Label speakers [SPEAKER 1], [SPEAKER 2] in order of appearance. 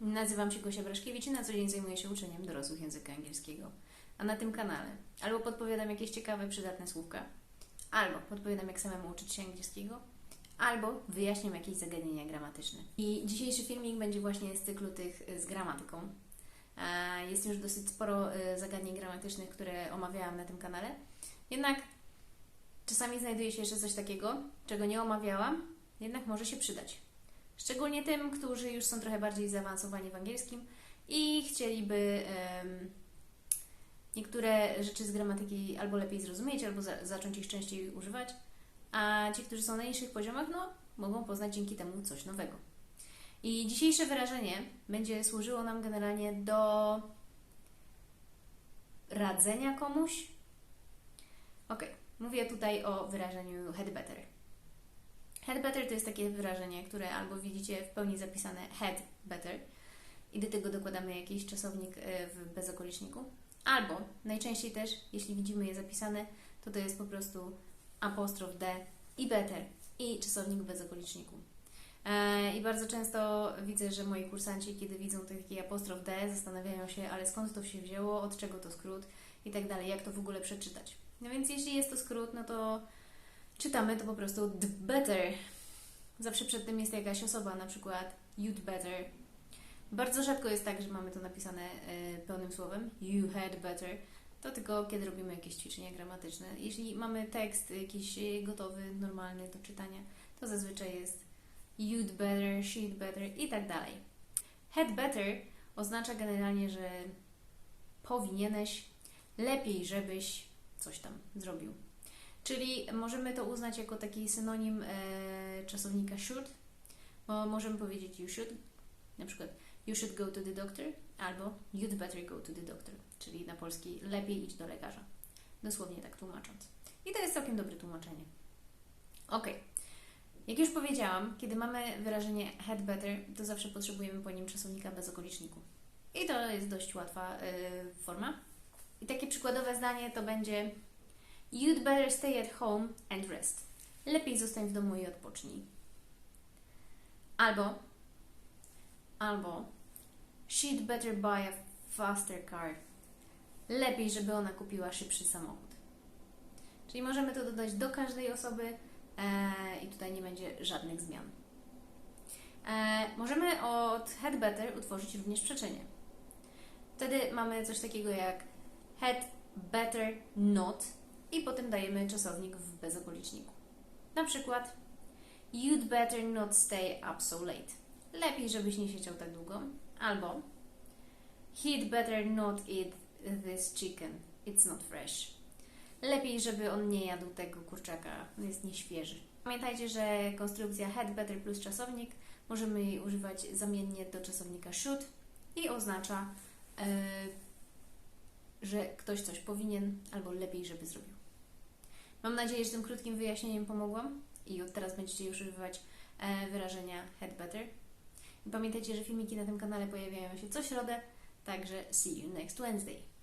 [SPEAKER 1] Nazywam się Gosia Braszkiewicz i na co dzień zajmuję się uczeniem dorosłych języka angielskiego. A na tym kanale albo podpowiadam jakieś ciekawe, przydatne słówka, albo podpowiadam jak samemu uczyć się angielskiego, albo wyjaśniam jakieś zagadnienia gramatyczne. I dzisiejszy filmik będzie właśnie z cyklu tych y, z gramatyką. E, Jest już dosyć sporo y, zagadnień gramatycznych, które omawiałam na tym kanale. Jednak czasami znajduje się jeszcze coś takiego, czego nie omawiałam, jednak może się przydać. Szczególnie tym, którzy już są trochę bardziej zaawansowani w angielskim i chcieliby niektóre rzeczy z gramatyki albo lepiej zrozumieć, albo za, zacząć ich częściej używać, a ci, którzy są na niższych poziomach, no, mogą poznać dzięki temu coś nowego. I dzisiejsze wyrażenie będzie służyło nam generalnie do radzenia komuś. Ok, mówię tutaj o wyrażeniu head better. Head better to jest takie wyrażenie, które albo widzicie w pełni zapisane head better i do tego dokładamy jakiś czasownik e, w bezokoliczniku, albo najczęściej też, jeśli widzimy je zapisane, to to jest po prostu apostrof d i better i czasownik w bezokoliczniku. E, I bardzo często widzę, że moi kursanci, kiedy widzą taki apostrof D, zastanawiają się, ale skąd to się wzięło, od czego to skrót i tak dalej, jak to w ogóle przeczytać. No więc jeśli jest to skrót, no to czytamy to po prostu d better. Zawsze przed tym jest jakaś osoba, na przykład you'd better. Bardzo rzadko jest tak, że mamy to napisane e, pełnym słowem you had better. To tylko kiedy robimy jakieś ćwiczenia gramatyczne. Jeśli mamy tekst jakiś gotowy, normalny do czytania, to zazwyczaj jest you'd better, she'd better i tak dalej. Had better oznacza generalnie, że powinieneś, lepiej, żebyś coś tam zrobił. Czyli możemy to uznać jako taki synonim e, czasownika should, bo możemy powiedzieć you should, na przykład you should go to the doctor, albo you'd better go to the doctor, czyli na polski lepiej idź do lekarza. Dosłownie tak tłumacząc. I to jest całkiem dobre tłumaczenie. Ok. Jak już powiedziałam, kiedy mamy wyrażenie had better, to zawsze potrzebujemy po nim czasownika bez okoliczniku. I to jest dość łatwa y, forma. I takie przykładowe zdanie to będzie You'd better stay at home and rest. Lepiej zostań w domu i odpocznij. Albo albo She'd better buy a faster car. Lepiej, żeby ona kupiła szybszy samochód. Czyli możemy to dodać do każdej osoby e, i tutaj nie będzie żadnych zmian. E, możemy od had better utworzyć również przeczenie. Wtedy mamy coś takiego jak had better not i potem dajemy czasownik w bezokoliczniku. Na przykład You'd better not stay up so late. Lepiej, żebyś nie siedział tak długo. Albo He'd better not eat this chicken. It's not fresh. Lepiej, żeby on nie jadł tego kurczaka. On jest nieświeży. Pamiętajcie, że konstrukcja had better plus czasownik możemy jej używać zamiennie do czasownika should i oznacza, yy, że ktoś coś powinien albo lepiej, żeby zrobił. Mam nadzieję, że tym krótkim wyjaśnieniem pomogłam i od teraz będziecie już używać e, wyrażenia had better. I pamiętajcie, że filmiki na tym kanale pojawiają się co środę, także see you next Wednesday.